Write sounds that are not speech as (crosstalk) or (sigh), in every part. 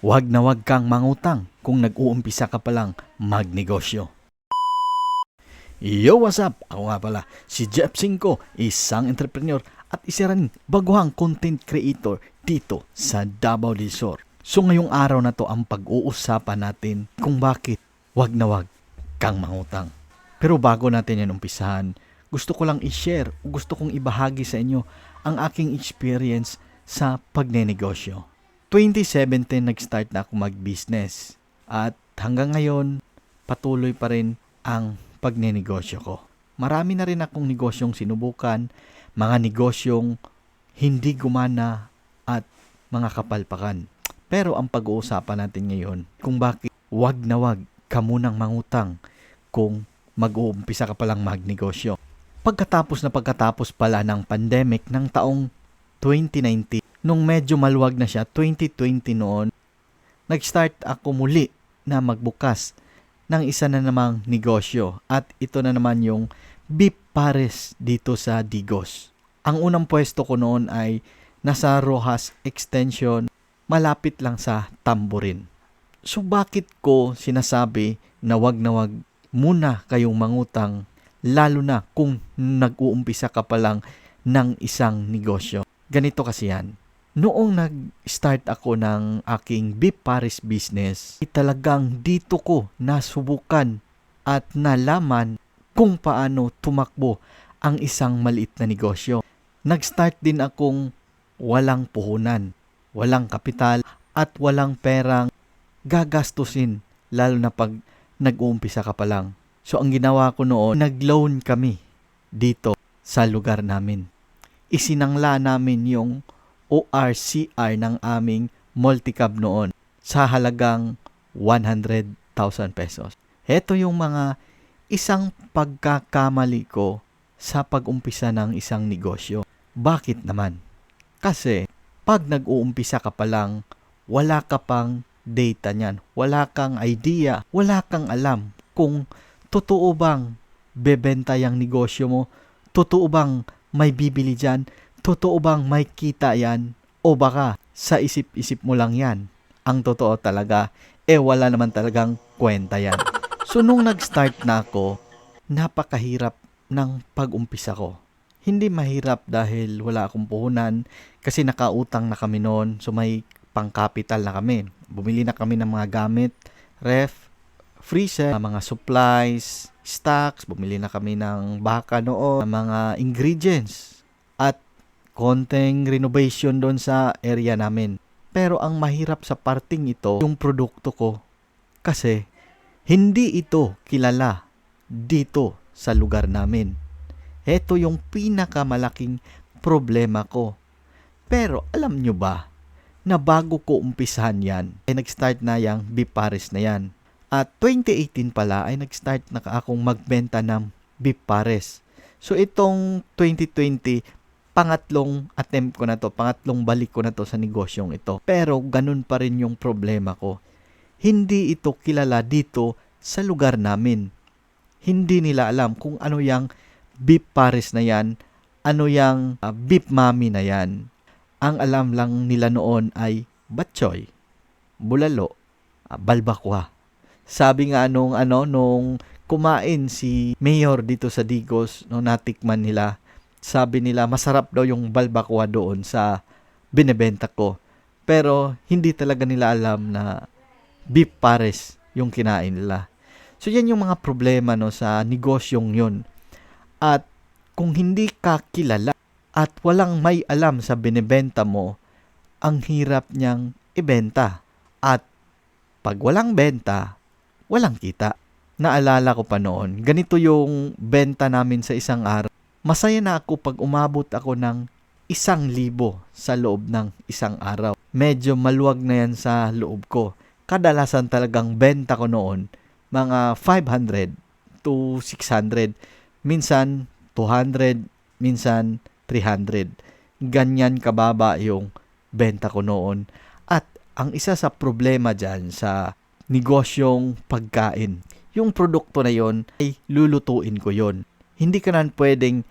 Huwag na huwag kang mangutang kung nag-uumpisa ka palang magnegosyo. Yo, what's up? Ako nga pala, si Jeff Cinco, isang entrepreneur at isa rin baguhang content creator dito sa Davao del Sur. So ngayong araw na to ang pag-uusapan natin kung bakit wag na wag kang mangutang. Pero bago natin yan umpisahan, gusto ko lang i-share o gusto kong ibahagi sa inyo ang aking experience sa pagnenegosyo. 2017 nag-start na ako mag-business at hanggang ngayon patuloy pa rin ang pagnenegosyo ko. Marami na rin akong negosyong sinubukan, mga negosyong hindi gumana at mga kapalpakan. Pero ang pag-uusapan natin ngayon kung bakit wag na wag ka munang mangutang kung mag-uumpisa ka palang magnegosyo. Pagkatapos na pagkatapos pala ng pandemic ng taong 2019, nung medyo maluwag na siya, 2020 noon, nag-start ako muli na magbukas ng isa na namang negosyo at ito na naman yung beef pares dito sa Digos. Ang unang pwesto ko noon ay nasa Rojas Extension, malapit lang sa Tamborin. So bakit ko sinasabi na wag na wag muna kayong mangutang lalo na kung nag-uumpisa ka pa lang ng isang negosyo? Ganito kasi yan. Noong nag-start ako ng aking beef pares business, talagang dito ko nasubukan at nalaman kung paano tumakbo ang isang maliit na negosyo. Nag-start din akong walang puhunan, walang kapital at walang perang gagastusin lalo na pag nag-uumpisa ka pa lang. So ang ginawa ko noon, nag-loan kami dito sa lugar namin. Isinangla namin yung ORCR ng aming multicab noon sa halagang 100,000 pesos. Ito yung mga isang pagkakamali ko sa pag-umpisa ng isang negosyo. Bakit naman? Kasi pag nag-uumpisa ka pa lang, wala ka pang data niyan. Wala kang idea, wala kang alam kung totoo bang bebenta yung negosyo mo, totoo bang may bibili dyan, totoo bang may kita yan, o baka sa isip-isip mo lang yan. Ang totoo talaga, eh wala naman talagang kwenta yan. So nung nag-start na ako, napakahirap ng pag-umpisa ko. Hindi mahirap dahil wala akong puhunan kasi nakautang na kami noon so may pang-capital na kami. Bumili na kami ng mga gamit, ref, freezer, mga supplies, stocks, bumili na kami ng baka noon, mga ingredients at konting renovation doon sa area namin. Pero ang mahirap sa parting ito, yung produkto ko. Kasi hindi ito kilala dito sa lugar namin. Ito yung pinakamalaking problema ko. Pero alam nyo ba, na bago ko umpisahan yan, ay nag-start na yung beef pares na yan. At 2018 pala ay nag-start na akong magbenta ng beef pares. So itong 2020, pangatlong attempt ko na to, pangatlong balik ko na to sa negosyong ito. Pero ganun pa rin yung problema ko. Hindi ito kilala dito sa lugar namin. Hindi nila alam kung ano yung beef pares na yan, ano yung uh, beef mami na yan. Ang alam lang nila noon ay batchoy, bulalo, uh, balbakwa. Sabi nga nung ano nung kumain si mayor dito sa Digos no natikman nila sabi nila masarap daw yung balbakwa doon sa binebenta ko. Pero hindi talaga nila alam na beef pares yung kinain nila. So yan yung mga problema no sa negosyong yun. At kung hindi ka kilala at walang may alam sa binebenta mo, ang hirap niyang ibenta. At pag walang benta, walang kita. Naalala ko pa noon, ganito yung benta namin sa isang araw. Masaya na ako pag umabot ako ng isang libo sa loob ng isang araw. Medyo maluwag na yan sa loob ko. Kadalasan talagang benta ko noon, mga 500 to 600. Minsan 200, minsan 300. Ganyan kababa yung benta ko noon. At ang isa sa problema dyan sa negosyong pagkain, yung produkto na yon ay lulutuin ko yon. Hindi ka na pwedeng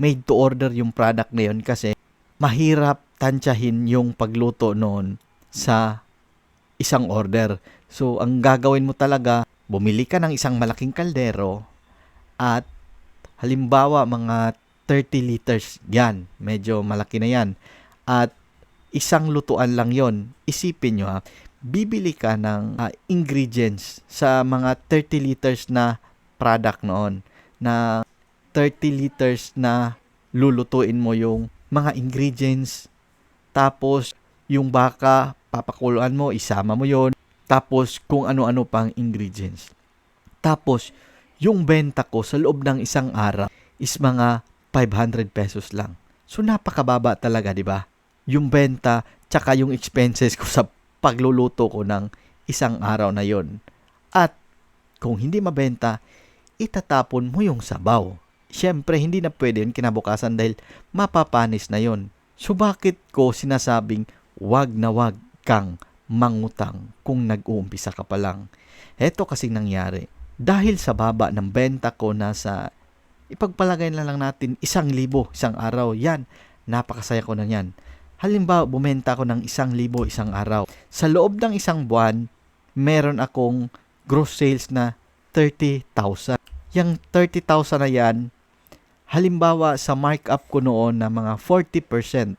made to order yung product na yon kasi mahirap tansyahin yung pagluto noon sa isang order. So, ang gagawin mo talaga, bumili ka ng isang malaking kaldero at halimbawa mga 30 liters yan. Medyo malaki na yan. At isang lutuan lang yon Isipin nyo ha, bibili ka ng uh, ingredients sa mga 30 liters na product noon na 30 liters na lulutuin mo yung mga ingredients tapos yung baka papakuluan mo isama mo yon tapos kung ano-ano pang ingredients tapos yung benta ko sa loob ng isang araw is mga 500 pesos lang. So napakababa talaga, 'di ba? Yung benta tsaka yung expenses ko sa pagluluto ko ng isang araw na 'yon. At kung hindi mabenta, itatapon mo yung sabaw. Siyempre, hindi na pwede yun kinabukasan dahil mapapanis na yon. So bakit ko sinasabing wag na wag kang mangutang kung nag-uumpisa ka pa lang? Heto kasing nangyari. Dahil sa baba ng benta ko nasa ipagpalagay na lang natin isang libo isang araw. Yan, napakasaya ko na yan. Halimbawa, bumenta ko ng isang libo isang araw. Sa loob ng isang buwan, meron akong gross sales na 30,000. Yung 30,000 na yan, halimbawa sa markup ko noon na mga 40%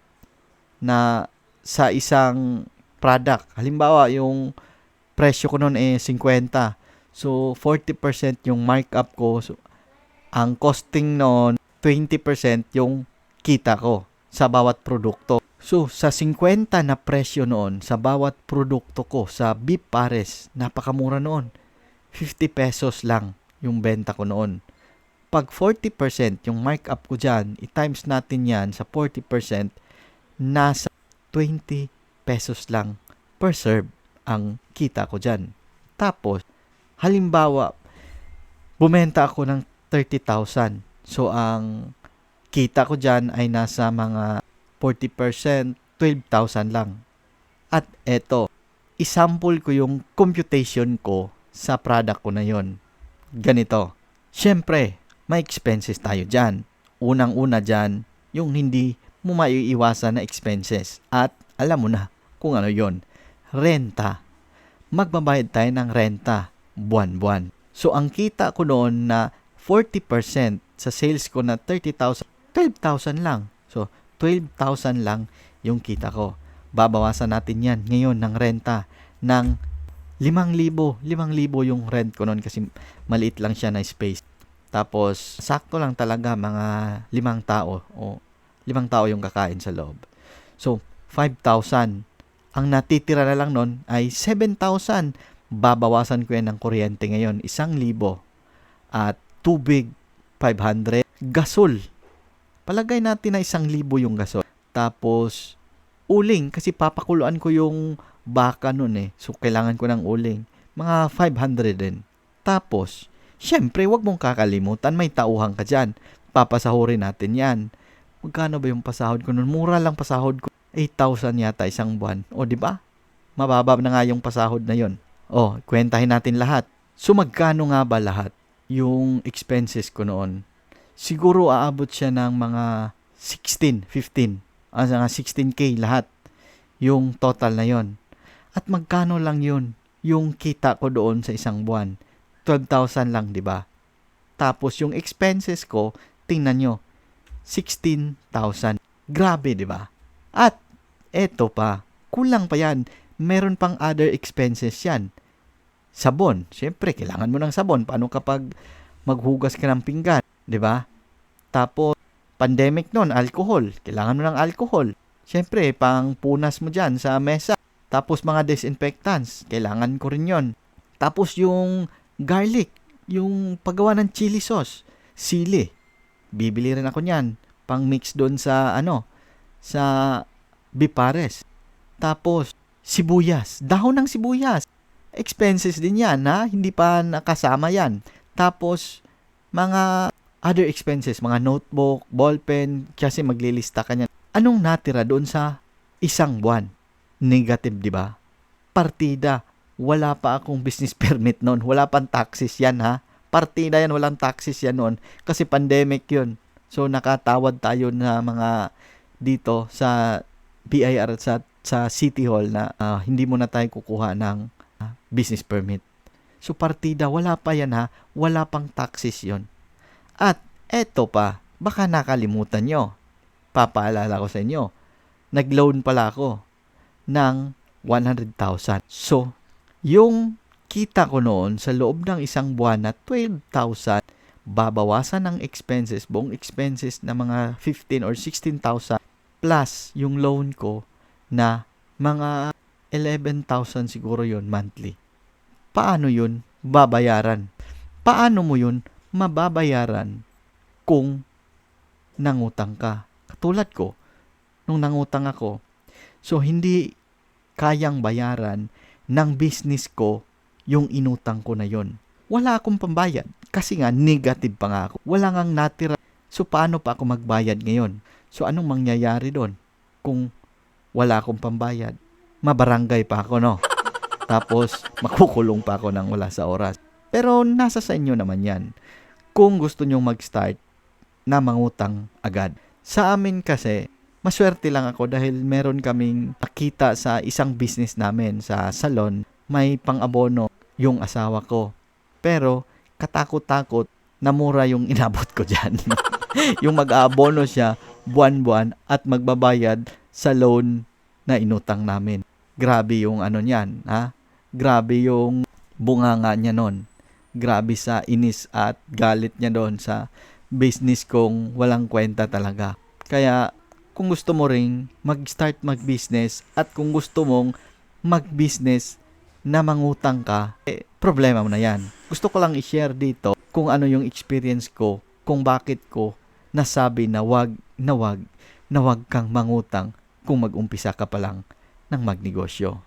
na sa isang product. Halimbawa, yung presyo ko noon eh 50. So, 40% yung markup ko. So, ang costing noon 20% yung kita ko sa bawat produkto. So, sa 50 na presyo noon sa bawat produkto ko sa beef pares, napakamura noon. 50 pesos lang yung benta ko noon. Pag 40% yung markup ko dyan, i-times natin yan sa 40%, nasa 20 pesos lang per serve ang kita ko dyan. Tapos, halimbawa, bumenta ako ng 30,000. So, ang kita ko dyan ay nasa mga 40%, 12,000 lang. At eto, isample ko yung computation ko sa product ko na yon. Ganito. Siyempre, may expenses tayo dyan. Unang-una dyan, yung hindi mo maiiwasan na expenses. At alam mo na kung ano yon. Renta. Magbabayad tayo ng renta buwan-buwan. So, ang kita ko noon na 40% sa sales ko na 30,000, 12,000 lang. So, 12,000 lang yung kita ko. Babawasan natin yan ngayon ng renta ng 5,000. 5,000 yung rent ko noon kasi maliit lang siya na space. Tapos, sakto lang talaga mga limang tao o limang tao yung kakain sa loob. So, 5,000. Ang natitira na lang noon ay 7,000. Babawasan ko yan ng kuryente ngayon, 1,000. At tubig 500, gasol. Palagay natin na isang libo yung gasol. Tapos, uling, kasi papakuluan ko yung baka nun eh. So, kailangan ko ng uling. Mga 500 din. Tapos, syempre, wag mong kakalimutan, may tauhan ka dyan. Papasahurin natin yan. Magkano ba yung pasahod ko nun? Mura lang pasahod ko. 8,000 yata isang buwan. O, di ba? Mababa na nga yung pasahod na yon. O, kwentahin natin lahat. So, magkano nga ba lahat? yung expenses ko noon, siguro aabot siya ng mga 16, 15, ah, mga 16k lahat yung total na yon. At magkano lang yun yung kita ko doon sa isang buwan? 12,000 lang, di ba? Tapos yung expenses ko, tingnan nyo, 16,000. Grabe, di ba? At eto pa, kulang pa yan. Meron pang other expenses yan sabon. Siyempre, kailangan mo ng sabon. Paano kapag maghugas ka ng pinggan, 'di ba? Tapos pandemic noon, alcohol. Kailangan mo ng alcohol. Siyempre, pang punas mo diyan sa mesa. Tapos mga disinfectants, kailangan ko rin 'yon. Tapos yung garlic, yung paggawa ng chili sauce, sili. Bibili rin ako niyan, pang mix doon sa ano, sa bipares. Tapos sibuyas, dahon ng sibuyas expenses din yan na hindi pa nakasama yan. Tapos, mga other expenses, mga notebook, ballpen, kasi maglilista ka niyan. Anong natira doon sa isang buwan? Negative, di ba? Partida. Wala pa akong business (laughs) permit noon. Wala pang taxes yan, ha? Partida yan, walang taxes yan noon. Kasi pandemic yun. So, nakatawad tayo na mga dito sa BIR sa sa City Hall na ah, hindi mo na tayo kukuha ng ah, business permit. So partida, wala pa yan ha. Wala pang taxes yon. At eto pa, baka nakalimutan nyo. Papaalala ko sa inyo. Nag-loan pala ako ng 100,000. So, yung kita ko noon sa loob ng isang buwan na 12,000, babawasan ng expenses, buong expenses na mga 15 or 16,000 plus yung loan ko na mga 11,000 siguro yon monthly. Paano yun babayaran? Paano mo yun mababayaran kung nangutang ka? Katulad ko, nung nangutang ako, so hindi kayang bayaran ng business ko yung inutang ko na yon. Wala akong pambayad kasi nga negative pa nga ako. Wala ngang natira. So paano pa ako magbayad ngayon? So anong mangyayari doon? Kung wala akong pambayad, mabarangay pa ako, no? Tapos, makukulong pa ako ng wala sa oras. Pero nasa sa inyo naman yan. Kung gusto nyong mag-start na mangutang agad. Sa amin kasi, maswerte lang ako dahil meron kaming nakita sa isang business namin sa salon, may pang-abono yung asawa ko. Pero, katakot-takot, namura yung inabot ko dyan. (laughs) yung mag-aabono siya buwan-buwan at magbabayad sa loan na inutang namin. Grabe yung ano niyan, ha? Grabe yung bunganga niya nun. Grabe sa inis at galit niya doon sa business kong walang kwenta talaga. Kaya kung gusto mo ring mag-start mag-business at kung gusto mong mag-business na mangutang ka, eh, problema mo na yan. Gusto ko lang i-share dito kung ano yung experience ko, kung bakit ko nasabi na wag na wag na wag kang mangutang kung mag-umpisa ka pa lang ng magnegosyo.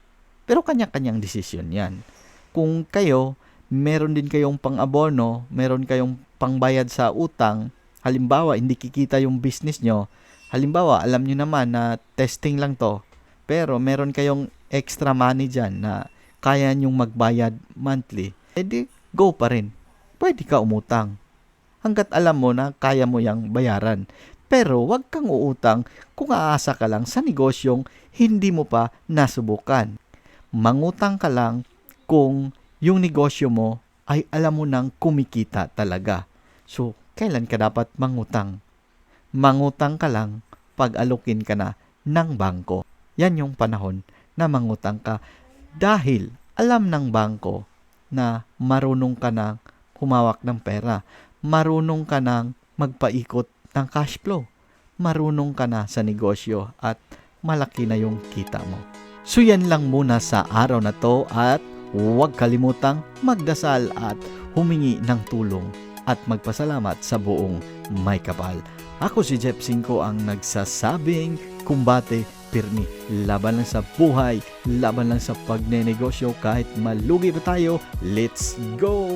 Pero kanya-kanyang desisyon yan. Kung kayo, meron din kayong pang-abono, meron kayong pangbayad sa utang, halimbawa, hindi kikita yung business nyo, halimbawa, alam nyo naman na testing lang to, pero meron kayong extra money dyan na kaya nyong magbayad monthly, edi go pa rin. Pwede ka umutang. Hanggat alam mo na kaya mo yang bayaran. Pero wag kang uutang kung aasa ka lang sa negosyong hindi mo pa nasubukan. Mangutang ka lang kung yung negosyo mo ay alam mo nang kumikita talaga. So, kailan ka dapat mangutang? Mangutang ka lang pag alukin ka na ng bangko. Yan yung panahon na mangutang ka dahil alam ng bangko na marunong ka na humawak ng pera. Marunong ka nang magpaikot ng cash flow. Marunong ka na sa negosyo at malaki na yung kita mo. So yan lang muna sa araw na to at huwag kalimutang magdasal at humingi ng tulong at magpasalamat sa buong may kapal. Ako si Jeff Cinco ang nagsasabing kumbate pirmi. Laban lang sa buhay, laban lang sa pagnenegosyo kahit malugi pa tayo. Let's go!